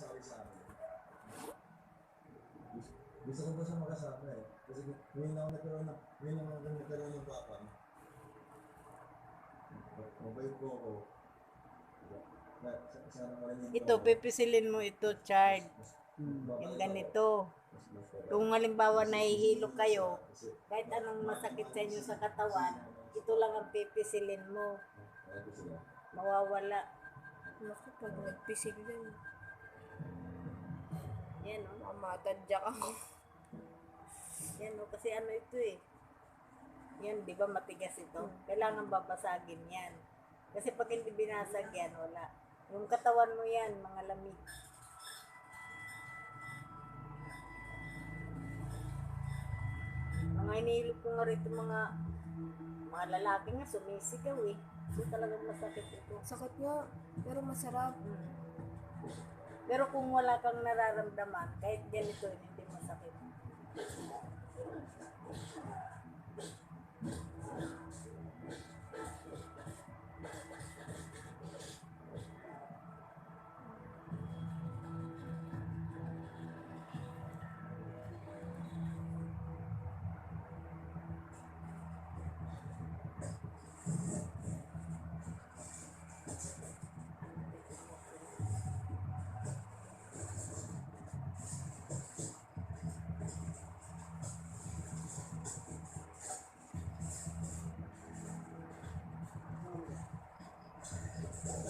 nagsasabi sa akin. Gusto- Gusto ko ba siya makasama eh. Kasi ngayon ako nagkaroon ng, ngayon ako nagkaroon ng papa. Mabait po ako. Na, Ito, pipisilin mo ito, Chard. Yung ganito. Kung halimbawa nahihilo kayo, kahit anong masakit sa inyo sa katawan, ito lang ang pipisilin mo. Mawawala. Naku, pag nagpisil Yan o. mamatadyak ako. Yan o. Kasi ano ito eh. Yan, di ba matigas ito? Kailangan babasagin yan. Kasi pag hindi binasag yan, wala. Yung katawan mo yan, mga lamig. Mga inihilip ko nga rito mga mga lalaki nga sumisigaw eh. So talagang masakit ito. Sakit nga, pero masarap. Mm. Pero kung wala kang nararamdaman, kahit ganito,